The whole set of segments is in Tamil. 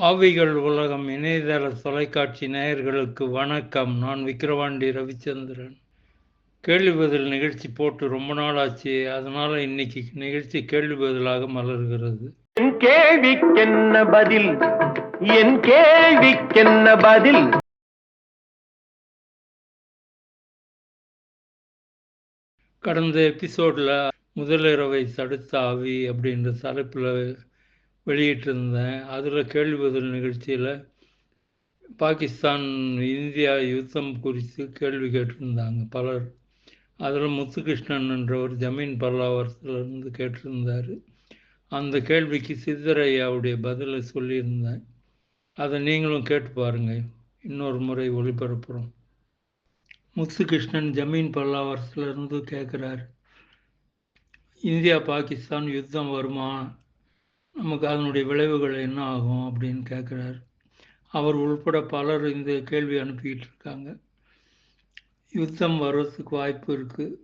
ஆவிகள் உலகம் இணையதள தொலைக்காட்சி நேயர்களுக்கு வணக்கம். நான் விக்கிரவாண்டி ரவிச்சந்திரன். கேள்வி பதில் நிகழ்ச்சி போட்டு ரொம்ப நாள் ஆச்சு. அதனால இன்னைக்கு நிகழ்ச்சி கேள்வி பதிலாக மலர்கிறது. என் கேள்விக்கென்ன பதில்? என் கேள்விக்கென்ன பதில்? கடந்த எபிசோடில் முதலிரவை தடுத்த ஆவி அப்படின்ற தலைப்பில் வெளியிட்டிருந்தேன். அதில் கேள்வி பதில் நிகழ்ச்சியில் பாகிஸ்தான் இந்தியா யுத்தம் குறித்து கேள்வி கேட்டிருந்தாங்க பலர். அதில் முத்துகிருஷ்ணன் என்றவர் ஜமீன் பல்லாவரத்துலேருந்து கேட்டிருந்தார். அந்த கேள்விக்கு சித்தரையாவுடைய பதிலை சொல்லியிருந்தேன். அதை நீங்களும் கேட்டு பாருங்கள். இன்னொரு முறை ஒளிபரப்புகிறோம். முத்துகிருஷ்ணன் ஜமீன் பல்லாவரத்துலேருந்து கேட்குறாரு. இந்தியா பாகிஸ்தான் யுத்தம் வருமா? நமக்கு அதனுடைய விளைவுகள் என்ன ஆகும் அப்படின்னு கேட்குறாரு. அவர் உள்பட பலர் இந்த கேள்வி அனுப்பிக்கிட்டு இருக்காங்க யுத்தம் வர்றதுக்கு வாய்ப்பு இருக்குது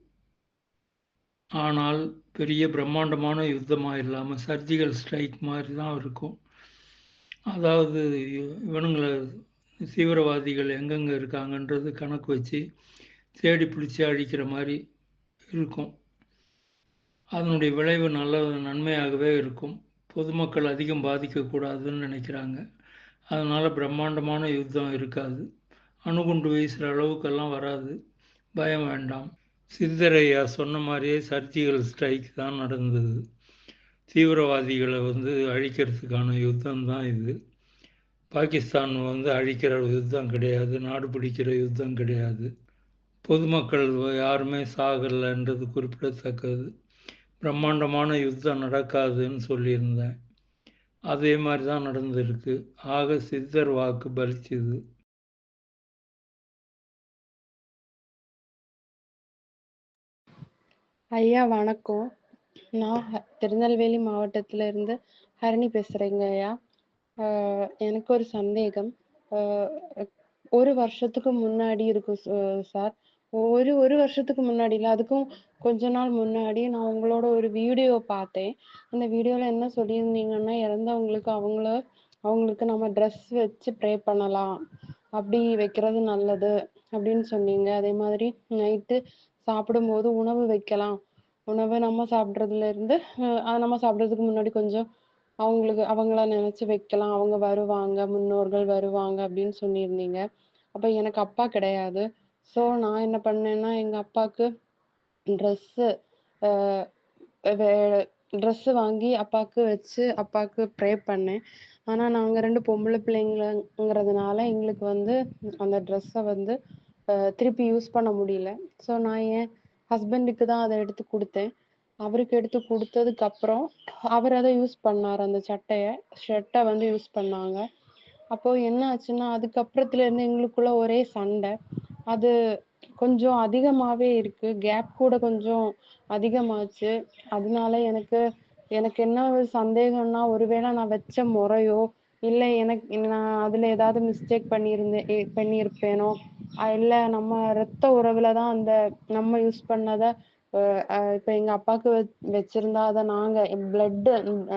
ஆனால் பெரிய பிரம்மாண்டமான யுத்தமாக இல்லாமல் சர்ஜிக்கல் ஸ்ட்ரைக் மாதிரி தான் இருக்கும். அதாவது இவனுங்களை தீவிரவாதிகள் எங்கெங்கே இருக்காங்கன்றது கணக்கு வச்சு தேடி பிடிச்சி அழிக்கிற மாதிரி இருக்கும். அதனுடைய விளைவு நல்ல நன்மையாகவே இருக்கும். பொதுமக்கள் அதிகம் பாதிக்கக்கூடாதுன்னு நினைக்கிறாங்க. அதனால் பிரம்மாண்டமான யுத்தம் இருக்காது. அணுகுண்டு வீசுகிற அளவுக்கெல்லாம் வராது. பயம் வேண்டாம். சித்தரையா சொன்ன மாதிரியே சர்ஜிக்கல் ஸ்ட்ரைக் தான் நடந்தது. தீவிரவாதிகளை வந்து அழிக்கிறதுக்கான யுத்தம் தான் இது. பாகிஸ்தான் வந்து அழிக்கிற யுத்தம் கிடையாது. நாடு பிடிக்கிற யுத்தம் கிடையாது. பொதுமக்கள் யாருமே சாகலைன்றது குறிப்பிடத்தக்கது. பிரம்மாண்டமான யுத்தம் நடக்காதுன்னு சொல்லியிருந்தேன். அதே மாதிரி தான் நடந்திருக்கு. ஆக சித்தர் வாக்கு பலிச்சுது. ஐயா வணக்கம். நான் திருநெல்வேலி மாவட்டத்துல இருந்து ஹரணி பேசுறேங்க ஐயா. எனக்கு ஒரு சந்தேகம். ஒரு வருஷத்துக்கு முன்னாடி இருக்கும் ச- சார். ஒரு ஒரு வருஷத்துக்கு முன்னாடி இல்ல அதுக்கும் கொஞ்ச நாள் முன்னாடி நான் உங்களோட ஒரு வீடியோ பார்த்தேன். அந்த வீடியோல என்ன சொல்லியிருந்தீங்கன்னா இறந்தவங்களுக்கு அவங்கள அவங்களுக்கு நம்ம ட்ரெஸ் வச்சு ப்ரே பண்ணலாம். அப்படி வைக்கிறது நல்லது அப்படின்னு சொன்னீங்க. அதே மாதிரி நைட்டு சாப்பிடும்போது உணவு வைக்கலாம். உணவை நம்ம சாப்பிட்றதுல இருந்து நம்ம சாப்பிட்றதுக்கு முன்னாடி கொஞ்சம் அவங்களுக்கு அவங்கள நினைச்சு வைக்கலாம். அவங்க வருவாங்க முன்னோர்கள் வருவாங்க அப்படின்னு சொல்லியிருந்தீங்க. அப்ப எனக்கு அப்பா கிடையாது. ஸோ நான் என்ன பண்ணேன்னா எங்க அப்பாக்கு ட்ரெஸ்ஸு ட்ரெஸ்ஸு வாங்கி அப்பாவுக்கு வச்சு அப்பாவுக்கு ப்ரே பண்ணேன். ஆனா நாங்க ரெண்டு பொம்பளை பிள்ளைங்களங்கிறதுனால எங்களுக்கு வந்து அந்த ட்ரெஸ்ஸை வந்து திருப்பி யூஸ் பண்ண முடியல. ஸோ நான் என் ஹஸ்பண்டுக்கு தான் அதை எடுத்து கொடுத்தேன். அவருக்கு எடுத்து கொடுத்ததுக்கு அப்புறம் அவர் அதை யூஸ் பண்ணார் அந்த சட்டைய. ஷர்ட்டை வந்து யூஸ் பண்ணாங்க. அப்போ என்ன ஆச்சுன்னா அதுக்கப்புறத்துல இருந்து எங்களுக்குள்ள ஒரே சண்டை. அது கொஞ்சம் அதிகமாவே இருக்கு. கேப் கூட கொஞ்சம் அதிகமாச்சு. அதனால எனக்கு எனக்கு என்ன ஒரு சந்தேகம்னா ஒருவேளை நான் வச்ச முறையோ இல்லை எனக்கு நான் அதுல ஏதாவது மிஸ்டேக் பண்ணியிருந்தேன் பண்ணியிருப்பேனோ இல்லை நம்ம ரத்த உறவுல தான் அந்த நம்ம யூஸ் பண்ணத இப்ப எங்க அப்பாவுக்கு வச்சிருந்தா அதை நாங்க பிளட்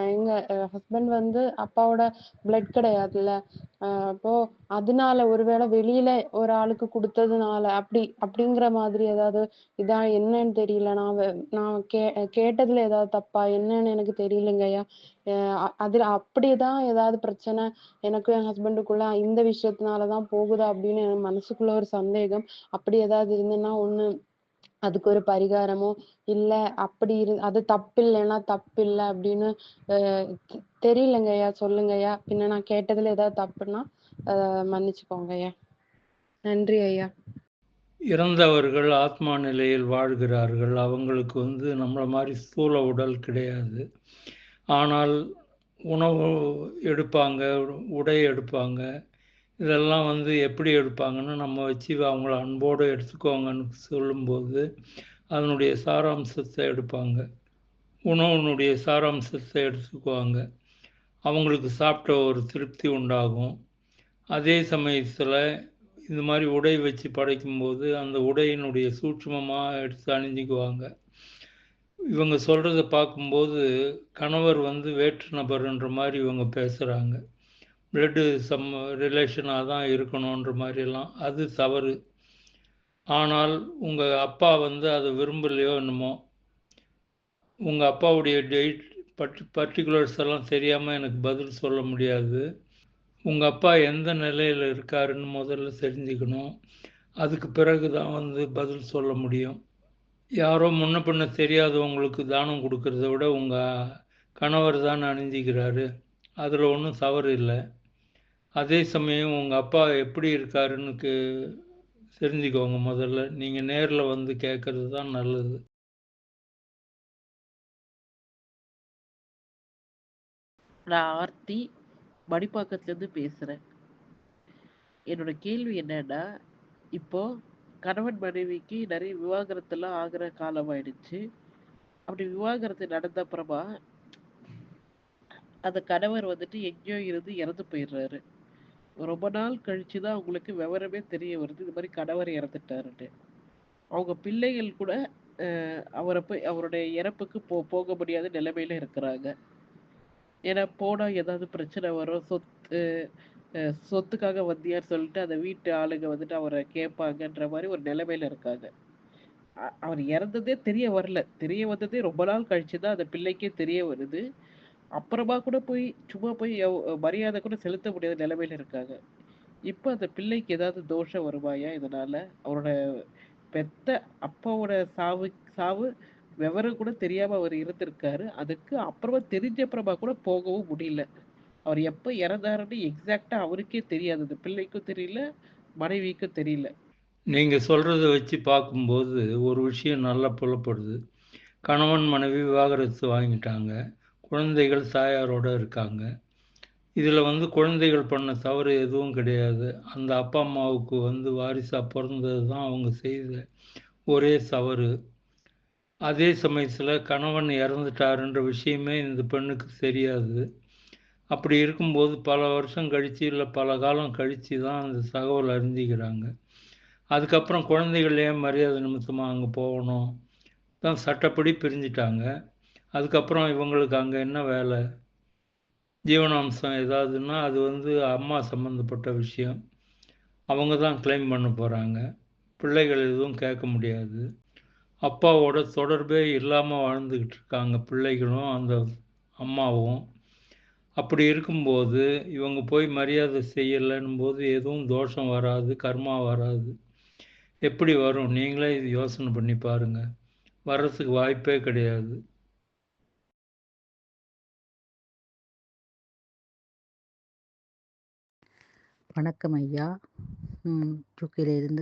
எங்க ஹஸ்பண்ட் வந்து அப்பாவோட பிளட் கிடையாதுல்ல. அஹ் அப்போ அதனால ஒருவேளை வெளியில ஒரு ஆளுக்கு கொடுத்ததுனால அப்படி அப்படிங்கிற மாதிரி ஏதாவது இதா என்னன்னு தெரியல. நான் நான் கே கேட்டதுல ஏதாவது தப்பா என்னன்னு எனக்கு தெரியலங்கய்யா. அஹ் அ- அதுல அப்படிதான் ஏதாவது பிரச்சனை எனக்கும் என் ஹஸ்பண்டுக்குள்ள இந்த விஷயத்தினாலதான் போகுதா அப்படின்னு என் மனசுக்குள்ள ஒரு சந்தேகம். அப்படி ஏதாவது இருந்ததுன்னா ஒண்ணு அதுக்கு ஒரு பரிகாரமோ இல்ல அப்படி இரு அது தப்பு இல்லைன்னா தப்பு இல்ல அப்படின்னு தெரியலங்கய்யா சொல்லுங்கய்யா பின்ன நான் கேட்டதுல ஏதாவது தப்புன்னா அஹ் மன்னிச்சுக்கோங்க ஐயா. நன்றி ஐயா. இறந்தவர்கள் ஆத்மா நிலையில் வாழ்கிறார்கள். அவங்களுக்கு வந்து நம்மளை மாதிரி ஸ்தூல உடல் கிடையாது. ஆனால் உணவு எடுப்பாங்க உடை எடுப்பாங்க. இதெல்லாம் வந்து எப்படி எடுப்பாங்கன்னு நம்ம வச்சு அவங்கள அன்போடு எடுத்துக்கோங்கன்னு சொல்லும்போது அதனுடைய சாராம்சத்தை எடுப்பாங்க. உணவுனுடைய சாராம்சத்தை எடுத்துக்குவாங்க. அவங்களுக்கு சாப்பிட்ட ஒரு திருப்தி உண்டாகும். அதே சமயத்தில் இது மாதிரி உடை வச்சு படைக்கும்போது அந்த உடையினுடைய சூட்சுமமாக எடுத்து அணிஞ்சிக்குவாங்க. இவங்க சொல்கிறத பார்க்கும்போது கணவர் வந்து வேற்று நபர்ன்ற மாதிரி இவங்க பேசுகிறாங்க பிளட்டு சம் ரிலேஷனாக தான் இருக்கணுன்ற மாதிரிலாம். அது தவறு. ஆனால் உங்கள் அப்பா வந்து அதை விரும்பலையோ என்னமோ உங்கள் அப்பாவுடைய டேட் பர்டி பர்டிகுலர்ஸ் எல்லாம் தெரியாமல் எனக்கு பதில் சொல்ல முடியாது. உங்கள் அப்பா எந்த நிலையில் இருக்காருன்னு முதல்ல தெரிஞ்சுக்கணும். அதுக்கு பிறகு தான் வந்து பதில் சொல்ல முடியும். யாரோ முன்ன பின்ன தெரியாதவங்களுக்கு தானம் கொடுக்கறத விட உங்கள் கணவர் தான் அணிஞ்சிக்கிறாரு. அதில் ஒன்றும் தவறு இல்லை. அதே சமயம் உங்கள் அப்பா எப்படி இருக்காருன்னு தெரிஞ்சுக்கோங்க முதல்ல. நீங்கள் நேரில் வந்து கேட்கறது தான் நல்லது. நான் ஆர்த்தி மடிப்பாக்கத்துலேருந்து பேசுகிறேன் என்னோட கேள்வி என்னன்னா இப்போ கணவன் மனைவிக்கு நிறைய விவாகரத்துலாம் ஆகிற காலம் ஆயிடுச்சு அப்படி விவாகரத்து நடந்த அப்புறமா அந்த கணவர் வந்துட்டு எங்கேயோ இருந்து இறந்து போயிடுறாரு. ரொம்ப நாள் கழிச்சு தான் அவங்களுக்கு விவரமே தெரிய வருது. இது மாதிரி கணவர் இறந்துட்டாருன்ட்டு. அவங்க பிள்ளைகள் கூட அவரை போய் அவருடைய இறப்புக்கு போ போக முடியாத நிலைமையில இருக்கிறாங்க. ஏன்னா போனால் ஏதாவது பிரச்சனை வரும். சொத்து சொத்துக்காக வந்தியான்னு சொல்லிட்டு அந்த வீட்டு ஆளுங்க வந்துட்டு அவரை கேட்பாங்கன்ற மாதிரி ஒரு நிலைமையில இருக்காங்க. அவர் இறந்ததே தெரிய வரல. தெரிய வந்ததே ரொம்ப நாள் கழிச்சு தான் அந்த பிள்ளைக்கே தெரிய வருது. அப்புறமா கூட போய் சும்மா போய் மரியாதை கூட செலுத்த முடியாத நிலைமையில இருக்காங்க. இப்போ அந்த பிள்ளைக்கு ஏதாவது தோஷம் வருமாயா இதனால? அவரோட பெத்த அப்பாவோட சாவு சாவு விவரம் கூட தெரியாம அவர் இருந்திருக்காரு. அதுக்கு அப்புறமா தெரிஞ்ச அப்புறமா கூட போகவும் முடியல. அவர் எப்ப இறந்தாருன்னு எக்ஸாக்டா அவருக்கே தெரியாது. அந்த பிள்ளைக்கும் தெரியல மனைவிக்கும் தெரியல. நீங்கள் சொல்கிறத வச்சு பார்க்கும்போது ஒரு விஷயம் நல்லா புலப்படுது. கணவன் மனைவி விவாகரத்து வாங்கிட்டாங்க. குழந்தைகள் தாயாரோட இருக்காங்க. இதில் வந்து குழந்தைகள் பண்ண தவறு எதுவும் கிடையாது. அந்த அப்பா அம்மாவுக்கு வந்து வாரிசாக பிறந்தது தான் அவங்க செய்த ஒரே தவறு. அதே சமயத்தில் கணவன் இறந்துட்டாருன்ற விஷயமே இந்த பெண்ணுக்கு தெரியாது. அப்படி இருக்கும்போது பல வருஷம் கழித்து இல்லை பல காலம் கழித்து தான் அந்த தகவல் அறிஞ்சிக்கிறாங்க. அதுக்கப்புறம் குழந்தைகள் ஏன் மரியாதை நிமித்தமாக அங்கே போகணும்? தான் சட்டப்படி பிரிஞ்சிட்டாங்க. அதுக்கப்புறம் இவங்களுக்கு அங்கே என்ன வேலை? ஜீவனாம்சம் ஏதாவதுன்னா அது வந்து அம்மா சம்மந்தப்பட்ட விஷயம். அவங்க தான் க்ளைம் பண்ண போகிறாங்க பிள்ளைகள் எதுவும் கேட்க முடியாது. அப்பாவோட தொடர்பே இல்லாமல் வாழ்ந்துக்கிட்டு இருக்காங்க பிள்ளைகளும் அந்த அம்மாவும். அப்படி இருக்கும்போது இவங்க போய் மரியாதை செய்யலைன்னும் போது எதுவும் தோஷம் வராது கர்மா வராது. எப்படி வரும்? நீங்களே இது யோசனை பண்ணி பாருங்க. வர்றதுக்கு வாய்ப்பே கிடையாது. வணக்கம் ஐயா. ம்,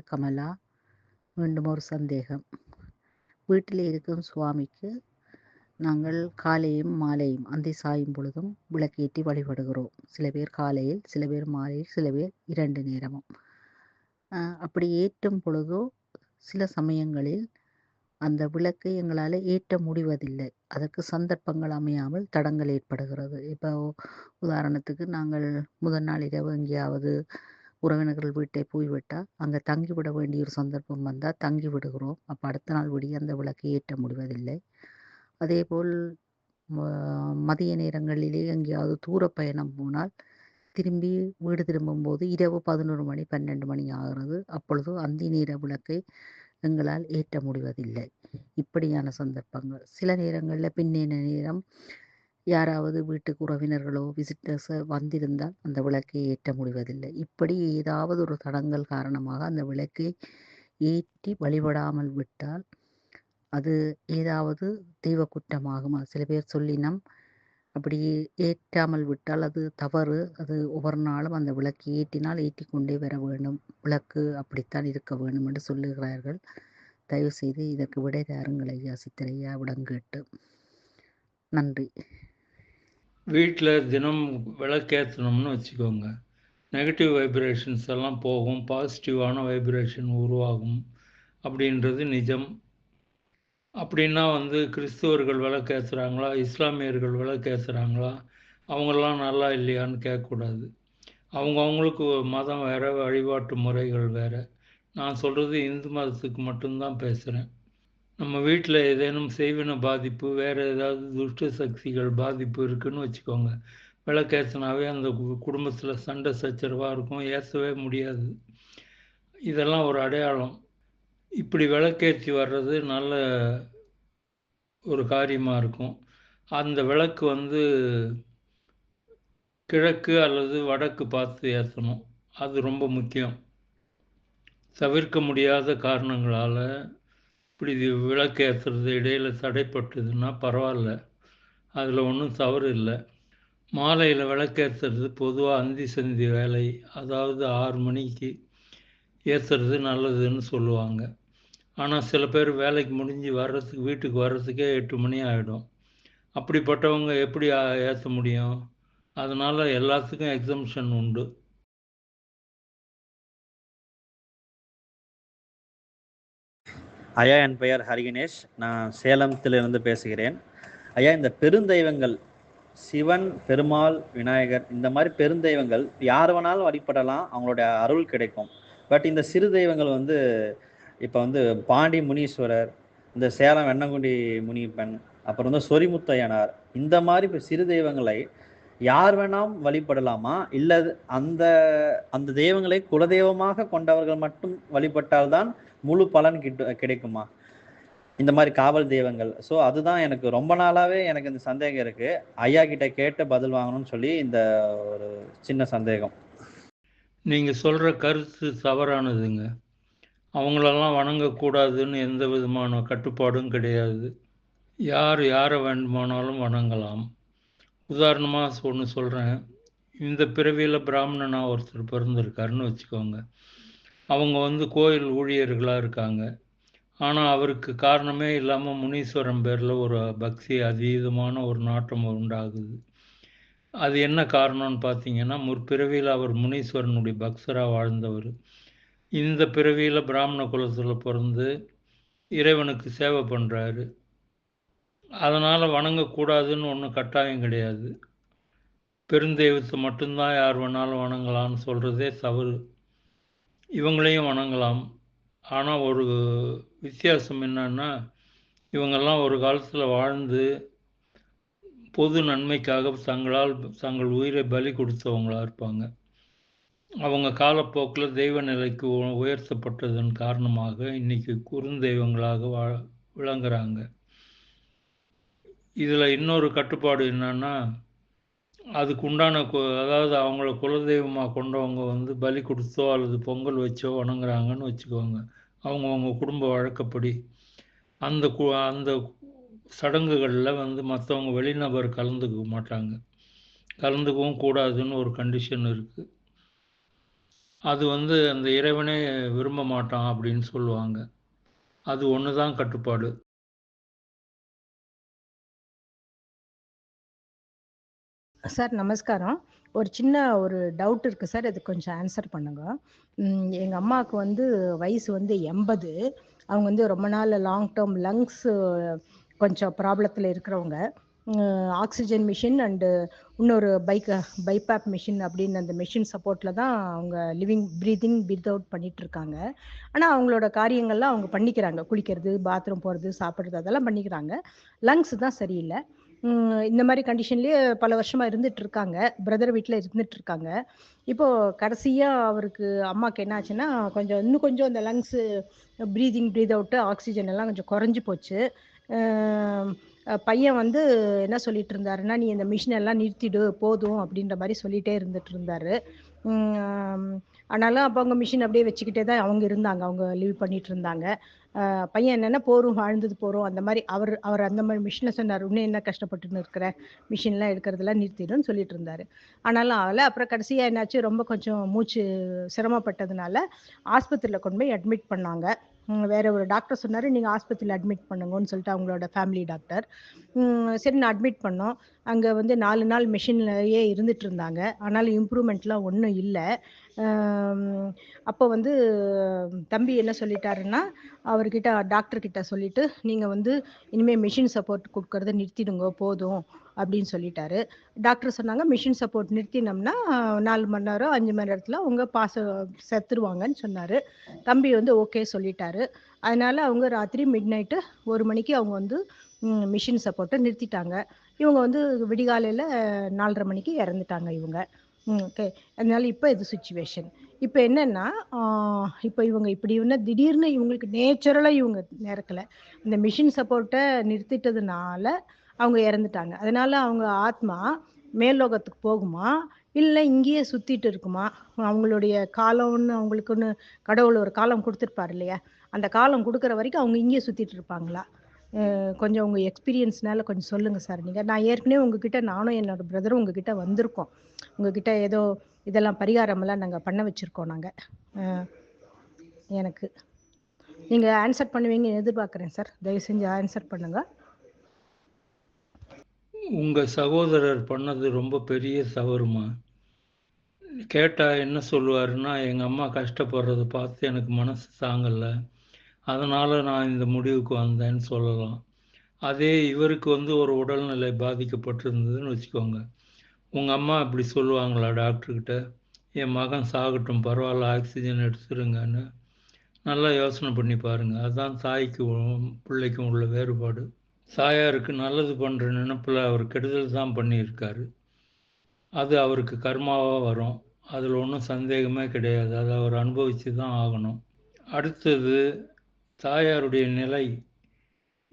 கமலா. மீண்டும் ஒரு சந்தேகம். வீட்டில் இருக்கும் சுவாமிக்கு நாங்கள் காலையும் மாலையும் அந்தி சாயும் பொழுதும் விளக்கேற்றி வழிபடுகிறோம். சில பேர் காலையில் சில பேர் மாலையில் சில பேர் இரண்டு நேரமும். அப்படி ஏற்றும் பொழுதோ சில சமயங்களில் அந்த விளக்கை எங்களால் ஏற்ற முடிவதில்லை. அதற்கு சந்தர்ப்பங்கள் அமையாமல் தடங்கள் ஏற்படுகிறது. இப்போ உதாரணத்துக்கு நாங்கள் முதல் நாள் இரவு எங்கேயாவது உறவினர்கள் வீட்டை போய்விட்டால் அங்கே தங்கிவிட வேண்டிய ஒரு சந்தர்ப்பம் வந்தால் தங்கி விடுகிறோம். அப்போ அடுத்த நாள் விடிய அந்த விளக்கை ஏற்ற முடிவதில்லை. அதேபோல் மதிய நேரங்களிலே எங்கேயாவது தூர பயணம் போனால் திரும்பி வீடு திரும்பும்போது இரவு பதினோரு மணி பன்னெண்டு மணி ஆகிறது. அப்பொழுது அந்தி நேர விளக்கை எங்களால் ஏற்ற முடிவதில்லை. இப்படியான சந்தர்ப்பங்கள். சில நேரங்களில் பின்னேன நேரம் யாராவது வீட்டுக்கு உறவினர்களோ விசிட்டர்ஸோ வந்திருந்தால் அந்த விளக்கை ஏற்ற முடிவதில்லை. இப்படி ஏதாவது ஒரு தடங்கல் காரணமாக அந்த விளக்கை ஏற்றி வழிபடாமல் விட்டால் அது ஏதாவது தெய்வ குற்றமாகுமா? சில பேர் சொல்லினம் அப்படி ஏற்றாமல் விட்டால் அது தவறு. அது ஒவ்வொரு நாளும் அந்த விளக்கு ஏற்றினால் ஏற்றி கொண்டே வர வேண்டும். விளக்கு அப்படித்தான் இருக்க வேண்டும் என்று சொல்லுகிறார்கள். தயவு செய்து இதற்கு விடை தாருங்கள் ஐயா சித்திரையா. விடங்கேட்டு. நன்றி. வீட்டில் தினம் விளக்கேற்றணும்னு வச்சுக்கோங்க. நெகட்டிவ் வைப்ரேஷன்ஸ் எல்லாம் போகும். பாசிட்டிவான வைப்ரேஷன் உருவாகும். அப்படின்றது நிஜம். அப்படின்னா வந்து கிறிஸ்துவர்கள் விளக்கேற்றுறாங்களா இஸ்லாமியர்கள் விளக்கேற்றுறாங்களா அவங்களாம் நல்லா இல்லையான்னு கேட்கக்கூடாது. அவங்க அவங்களுக்கு மதம் வேறு வழிபாட்டு முறைகள் வேறு. நான் சொல்கிறது இந்து மதத்துக்கு மட்டும்தான் பேசுகிறேன் நம்ம வீட்டில் ஏதேனும் செய்வின பாதிப்பு வேறு ஏதாவது துஷ்ட சக்திகள் பாதிப்பு இருக்குன்னு வச்சுக்கோங்க. விளக்கேற்றினாவே அந்த குடும்பத்தில் சண்டை சச்சரவாக இருக்கும் ஏற்றவே முடியாது. இதெல்லாம் ஒரு அடையாளம். இப்படி விளக்கேற்றி வர்றது நல்ல ஒரு காரியமாக இருக்கும். அந்த விளக்கு வந்து கிழக்கு அல்லது வடக்கு பார்த்து ஏற்றணும். அது ரொம்ப முக்கியம். தவிர்க்க முடியாத காரணங்களால் இப்படி விளக்கு ஏற்றுறது இடையில் தடைப்பட்டதுன்னா பரவாயில்ல. அதில் ஒன்றும் தவறு இல்லை. மாலையில் விளக்கேற்றுறது பொதுவாக அந்தி சந்தி வேலை அதாவது ஆறு மணிக்கு ஏற்றுறது நல்லதுன்னு சொல்லுவாங்க. ஆனால் சில பேர் வேலைக்கு முடிஞ்சு வர்றதுக்கு வீட்டுக்கு வர்றதுக்கே எட்டு மணி ஆகிடும் அப்படிப்பட்டவங்க எப்படி ஏற்ற முடியும்? அதனால் எல்லாத்துக்கும் எக்ஸம்ஷன் உண்டு. ஐயா என் பெயர் ஹரிகணேஷ். நான் சேலத்திலிருந்து பேசுகிறேன். ஐயா இந்த பெருந்தெய்வங்கள் சிவன் பெருமாள் விநாயகர் இந்த மாதிரி பெருந்தெய்வங்கள் யார் வேணாலும் வழிபடலாம் அவங்களுடைய அருள் கிடைக்கும். பட் இந்த சிறு தெய்வங்கள் வந்து இப்போ வந்து பாண்டி முனீஸ்வரர் இந்த சேலம் வெண்ணங்குடி முனிப்பன் அப்புறம் வந்து சொரிமுத்தையனார் இந்த மாதிரி இப்போ சிறு தெய்வங்களை யார் வேணாம் வழிபடலாமா? இல்லை அந்த அந்த தெய்வங்களை குலதெய்வமாக கொண்டவர்கள் மட்டும் வழிபட்டால்தான் முழு பலன் கிட்டு கிடைக்குமா? இந்த மாதிரி காவல் தெய்வங்கள். ஸோ அதுதான் எனக்கு ரொம்ப நாளாகவே எனக்கு இந்த சந்தேகம் இருக்கு. ஐயா கிட்ட கேட்டு பதில் வாங்கணும்னு சொல்லி இந்த ஒரு சின்ன சந்தேகம். நீங்கள் சொல்கிற கருத்து தவறானதுங்க. அவங்களெல்லாம் வணங்கக்கூடாதுன்னு எந்த விதமான கட்டுப்பாடும் கிடையாது. யார் யாரை வேண்டுமானாலும் வணங்கலாம். உதாரணமாக ஒன்று சொல்கிறேன் இந்த பிறவியில் பிராமணனாக ஒருத்தர் பிறந்திருக்காருன்னு வச்சுக்கோங்க. அவங்க வந்து கோயில் ஊழியர்களாக இருக்காங்க. ஆனால் அவருக்கு காரணமே இல்லாமல் முனீஸ்வரன் பேரில் ஒரு பக்தி அதீதமான ஒரு நாட்டம் உண்டாகுது. அது என்ன காரணம்னு பார்த்தீங்கன்னா முற்பிறவியில் அவர் முனீஸ்வரனுடைய பக்தராக வாழ்ந்தவர். இந்த பிறவியில் பிராமண குலத்தில் பிறந்து இறைவனுக்கு சேவை பண்ணுறாரு அதனால் வணங்கக்கூடாதுன்னு ஒன்றும் கட்டாயம் கிடையாது. பெருந்தெய்வத்தை மட்டும்தான் யார் வேணாலும் வணங்கலாம்னு சொல்கிறதே தவறு. இவங்களையும் வணங்கலாம். ஆனால் ஒரு வித்தியாசம் என்னன்னா இவங்கெல்லாம் ஒரு காலத்தில் வாழ்ந்து பொது நன்மைக்காக தங்களால் தங்கள் உயிரை பலி கொடுத்தவங்களா இருப்பாங்க. அவங்க காலப்போக்கில் தெய்வ நிலைக்கு உயர்த்தப்பட்டதன் காரணமாக இன்னைக்கு குறுந்தெய்வங்களாக வா விளங்குறாங்க. இதில் இன்னொரு கட்டுப்பாடு என்னன்னா அதுக்கு உண்டான அதாவது அவங்கள குலதெய்வமாக கொண்டவங்க வந்து பலி கொடுத்தோ அல்லது பொங்கல் வச்சோ வணங்குறாங்கன்னு வச்சுக்கோங்க. அவங்கவுங்க குடும்ப வழக்கப்படி. அந்த கு அந்த சடங்குகளில் வந்து மற்றவங்க வெளிநபர் கலந்துக்க மாட்டாங்க. கலந்துக்கவும் கூடாதுன்னு ஒரு கண்டிஷன் இருக்குது அது வந்து அந்த இறைவனே விரும்ப மாட்டான் அப்படின்னு சொல்லுவாங்க. அது ஒன்று தான் கட்டுப்பாடு. சார் நமஸ்காரம். ஒரு சின்ன ஒரு டவுட் இருக்கு சார். அது கொஞ்சம் ஆன்சர் பண்ணுங்க. எங்கள் அம்மாவுக்கு வந்து வயசு வந்து எண்பது. அவங்க வந்து ரொம்ப நாள் லாங் டேர்ம் லங்ஸ் கொஞ்சம் ப்ராப்ளத்தில் இருக்கிறவங்க. ஆக்சிஜன் மிஷின் அண்டு இன்னொரு பைக் பைபேப் மிஷின் அப்படின்னு அந்த மிஷின் சப்போர்ட்டில் தான் அவங்க லிவிங் ப்ரீதிங் பிரீத் அவுட் பண்ணிட்டு இருக்காங்க ஆனால் அவங்களோட காரியங்கள்லாம் அவங்க பண்ணிக்கிறாங்க. குளிக்கிறது பாத்ரூம் போகிறது சாப்பிட்றது அதெல்லாம் பண்ணிக்கிறாங்க. லங்ஸ் தான் சரியில்லை. இந்த மாதிரி கண்டிஷன்லேயே பல வருஷமாக இருந்துட்டு இருக்காங்க பிரதர் வீட்டில் இருந்துட்டு இருக்காங்க இப்போ கடைசியாக அவருக்கு அம்மாவுக்கு என்னாச்சுன்னா கொஞ்சம் இன்னும் கொஞ்சம் அந்த lungs breathing breath out oxygen எல்லாம் கொஞ்சம் குறைஞ்சி போச்சு. பையன் வந்து என்ன சொல்லிட்டு இருந்தாருன்னா நீ இந்த மிஷின் எல்லாம் நிறுத்திடு போதும் அப்படின்ற மாதிரி சொல்லிட்டே இருந்துட்டு இருந்தாரு. ஆனாலும் அப்போ அவங்க மிஷின் அப்படியே வச்சுக்கிட்டே தான் அவங்க இருந்தாங்க அவங்க லீவ் பண்ணிட்டு இருந்தாங்க. பையன் என்னென்ன போரும் வாழ்ந்தது போகிறோம் அந்த மாதிரி அவர் அவர் அந்த மாதிரி மிஷினில் சொன்னார் இன்னும் என்ன கஷ்டப்பட்டுன்னு இருக்கிற? மிஷின்லாம் எடுக்கிறதெல்லாம் நிறுத்திடும்னு சொல்லிட்டு இருந்தாரு. ஆனாலும் ஆகலை அப்புறம் கடைசியாக என்னாச்சு ரொம்ப கொஞ்சம் மூச்சு சிரமப்பட்டதுனால ஆஸ்பத்திரியில் கொண்டு போய் அட்மிட் பண்ணாங்க. வேற ஒரு டாக்டர் சொன்னார் நீங்கள் ஆஸ்பத்திரியில் அட்மிட் பண்ணுங்கன்னு சொல்லிட்டு அவங்களோட ஃபேமிலி டாக்டர் சரி நான் அட்மிட் பண்ணோம். அங்கே வந்து நாலு நாள் மிஷின்லயே இருந்துட்டு இருந்தாங்க. ஆனாலும் இம்ப்ரூவ்மெண்ட்லாம் ஒன்றும் இல்லை. அப்போ வந்து தம்பி என்ன சொல்லிட்டாருன்னா அவர்கிட்ட டாக்டர் கிட்ட சொல்லிட்டு நீங்கள் வந்து இனிமேல் மிஷின் சப்போர்ட் கொடுக்கறத நிறுத்திடுங்க போதும். அப்படின்னு சொல்லிட்டாரு. டாக்டர் சொன்னாங்க மிஷின் சப்போர்ட் நிறுத்தினோம்னா நாலு மணி நேரம் அஞ்சு மணி நேரத்தில் அவங்க பாச செத்துருவாங்கன்னு சொன்னார். தம்பி வந்து ஓகே சொல்லிட்டாரு. அதனால அவங்க ராத்திரி மிட் நைட்டு ஒரு மணிக்கு அவங்க வந்து மிஷின் சப்போர்ட்டை நிறுத்திட்டாங்க. இவங்க வந்து விடிகாலையில் நாலரை மணிக்கு இறந்துட்டாங்க இவங்க. ஓகே. அதனால இப்போ இது சுச்சுவேஷன் இப்போ என்னன்னா இப்போ இவங்க இப்படி என்ன திடீர்னு இவங்களுக்கு நேச்சுரலாக இவங்க நேரத்தில் இந்த மிஷின் சப்போர்ட்டை நிறுத்திட்டதுனால அவங்க இறந்துட்டாங்க. அதனால அவங்க ஆத்மா மேல்லோகத்துக்கு போகுமா? இல்லை இங்கேயே சுத்திட்டு இருக்குமா? அவங்களுடைய காலம்னு அவங்களுக்குன்னு கடவுள் ஒரு காலம் கொடுத்துருப்பாரு இல்லையா? அந்த காலம் கொடுக்குற வரைக்கும் அவங்க இங்கேயே சுத்திட்டு இருப்பாங்களா? கொஞ்சம் உங்கள் எக்ஸ்பீரியன்ஸ்னால கொஞ்சம் சொல்லுங்கள் சார் நீங்கள் நான் ஏற்கனவே உங்ககிட்ட நானும் என்னோட பிரதரும் உங்ககிட்ட வந்திருக்கோம். உங்ககிட்ட ஏதோ இதெல்லாம் பரிகாரமெல்லாம் நாங்கள் பண்ண வச்சுருக்கோம் நாங்கள் எனக்கு. நீங்கள் ஆன்சர் பண்ணுவீங்கன்னு எதிர்பார்க்குறேன் சார். தயவு செஞ்சு ஆன்சர் பண்ணுங்கள் உங்கள் சகோதரர் பண்ணது ரொம்ப பெரிய தவறுமா? கேட்டால் என்ன சொல்லுவாருன்னா எங்கள் அம்மா கஷ்டப்படுறத பார்த்து எனக்கு மனசு தாங்கலை. அதனால் நான் இந்த முடிவுக்கு வந்தேன்னு சொல்லலாம். அதே இவருக்கு வந்து ஒரு உடல்நிலை பாதிக்கப்பட்டிருந்ததுன்னு வச்சுக்கோங்க. உங்கள் அம்மா இப்படி சொல்லுவாங்களா டாக்டர்கிட்ட? என் மகன் சாகட்டும் பரவாயில்ல ஆக்சிஜன் எடுத்துருங்கன்னு. நல்லா யோசனை பண்ணி பாருங்கள் அதுதான் தாய்க்கும் பிள்ளைக்கும் உள்ள வேறுபாடு. தாயாருக்கு நல்லது பண்ணுற நினப்பில் அவர் கெடுதல் தான் பண்ணியிருக்காரு. அது அவருக்கு கர்மாவாக வரும். அதில் ஒன்றும் சந்தேகமே கிடையாது. அதை அவர் அனுபவித்து தான் ஆகணும். அடுத்தது தாயாருடைய நிலை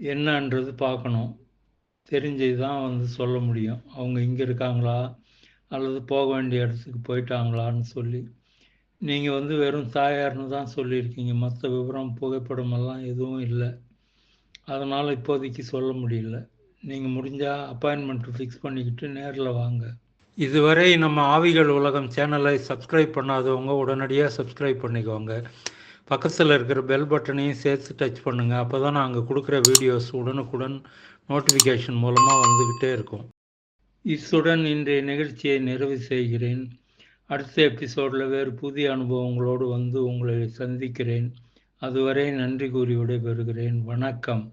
என்னன்றது பார்க்கணும். தெரிஞ்சு தான் வந்து சொல்ல முடியும். அவங்க இங்கே இருக்காங்களா? அல்லது போக வேண்டிய இடத்துக்கு போயிட்டாங்களான்னு சொல்லி. நீங்கள் வந்து வெறும் தாயார்னு தான் சொல்லியிருக்கீங்க. மற்ற விவரம் புகைப்படமெல்லாம் எதுவும் இல்லை. அதனால் இப்போதைக்கு சொல்ல முடியல. நீங்கள் முடிஞ்சால் அப்பாயின்மெண்ட்டு ஃபிக்ஸ் பண்ணிக்கிட்டு நேரில் வாங்க. இதுவரை நம்ம ஆவிகள் உலகம் சேனலை சப்ஸ்கிரைப் பண்ணாதவங்க உடனடியாக சப்ஸ்கிரைப் பண்ணிக்கோங்க. பக்கத்தில் இருக்கிற பெல் பட்டனையும் சேர்த்து டச் பண்ணுங்கள் அப்போ தான் நாங்கள் கொடுக்குற வீடியோஸ் உடனுக்குடன் நோட்டிஃபிகேஷன் மூலமாக வந்துக்கிட்டே இருக்கும். இத்துடன் இன்றைய நிகழ்ச்சியை நிறைவு செய்கிறேன். அடுத்த எபிசோடில் வேறு புதிய அனுபவங்களோடு வந்து உங்களை சந்திக்கிறேன். அதுவரை நன்றி கூறி விடைபெறுகிறேன். வணக்கம்.